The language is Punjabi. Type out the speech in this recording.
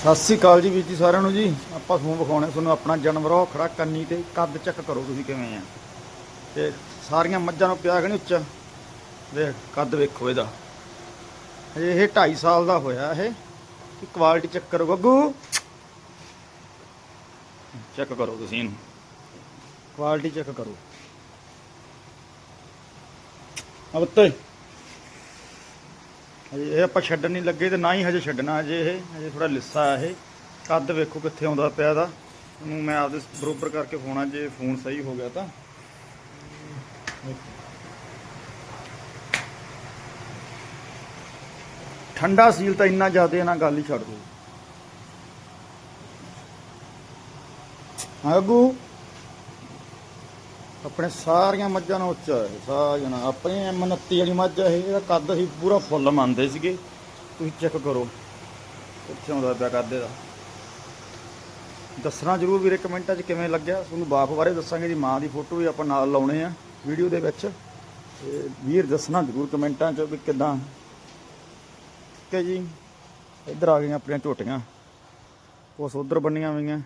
ਸਤਿ ਸ੍ਰੀ ਅਕਾਲ ਜੀ ਵੀਰ ਜੀ ਸਾਰਿਆਂ ਨੂੰ ਜੀ। ਆਪਾਂ ਤੁਹਾਨੂੰ ਵਿਖਾਉਣੇ, ਤੁਹਾਨੂੰ ਆਪਣਾ ਜਾਨਵਰ ਉਹ ਖੜਾ ਕੰਨੀ ਤੇ ਕੱਦ ਚੈੱਕ ਕਰੋ ਤੁਸੀਂ ਕਿਵੇਂ ਆ। ਤੇ ਸਾਰੀਆਂ ਮੱਝਾਂ ਨੂੰ ਪਿਆ ਕਿ ਨਹੀਂ ਉੱਚਾ? ਦੇਖ, ਕੱਦ ਵੇਖੋ ਇਹਦਾ। ਹਜੇ ਇਹ 2.5 ਸਾਲ ਦਾ ਹੋਇਆ ਇਹ। ਕੀ ਕੁਆਲਿਟੀ ਚੈੱਕ ਕਰੋ ਗੱਗੂ। ਚੈੱਕ ਕਰੋ ਤੁਸੀਂ ਇਹਨੂੰ। ਕੁਆਲਿਟੀ ਚੈੱਕ ਕਰੋ। ਅਬਤੇ ਹਜੇ ਇਹ ਆਪਾਂ ਛੱਡਣ ਨਹੀਂ ਲੱਗੇ ਤੇ ਨਾ ਹੀ ਹਜੇ ਛੱਡਣਾ ਹਜੇ ਇਹ, ਹਜੇ ਥੋੜਾ ਲਿੱਸਾ ਆ ਇਹ। ਕੱਦ ਵੇਖੋ ਕਿੱਥੇ ਆਉਂਦਾ ਪਿਆ ਦਾ ਇਹਨੂੰ ਮੈਂ ਆਪਦੇ ਬਰੋਬਰ ਕਰਕੇ ਫੋਨਾ ਜੇ ਫੋਨ ਸਹੀ ਹੋ ਗਿਆ ਤਾਂ। ਠੰਡਾ ਸੀਲ ਤਾਂ ਇੰਨਾ ਜ਼ਿਆਦਾ ਨਾ ਗੱਲ ਹੀ ਛੱਡ ਦੋ। ਆਗੂ। ਆਪਣੇ ਸਾਰੀਆਂ ਮੱਝਾਂ ਨਾਲ ਉੱਚਾ ਹੈ, ਸਾਰੀਆਂ ਆਪਣੀ M29 ਵਾਲੀ ਮੱਝ ਹੈ ਇਹਦਾ ਕੱਦ ਅਸੀਂ ਪੂਰਾ ਫੁੱਲ ਮੰਨਦੇ ਸੀਗੇ। ਤੁਸੀਂ ਚੈੱਕ ਕਰੋ, ਕਿੱਥੇ ਆਉਂਦਾ ਪਿਆ ਕੱਦ ਇਹਦਾ। ਦੱਸਣਾ ਜਰੂਰ ਵੀਰੇ ਕਮੈਂਟਾਂ 'ਚ ਕਿਵੇਂ ਲੱਗਿਆ, ਤੁਹਾਨੂੰ ਬਾਪ ਬਾਰੇ ਦੱਸਾਂਗੇ ਜੀ ਮਾਂ ਦੀ ਫੋਟੋ ਵੀ ਆਪਾਂ ਨਾਲ ਲਾਉਣੇ ਆ ਵੀਡੀਓ ਦੇ ਵਿੱਚ। ਤੇ ਵੀਰ ਦੱਸਣਾ ਜਰੂਰ ਕਮੈਂਟਾਂ 'ਚ ਵੀ ਕਿਦਾਂ। ਠੀਕ ਹੈ ਜੀ, ਇੱਧਰ ਆ ਗਈਆਂ ਆਪਣੀਆਂ ਝੋਟੀਆਂ, ਉਸ ਉਧਰ ਬੰਨੀਆਂ ਹੋਈਆਂ।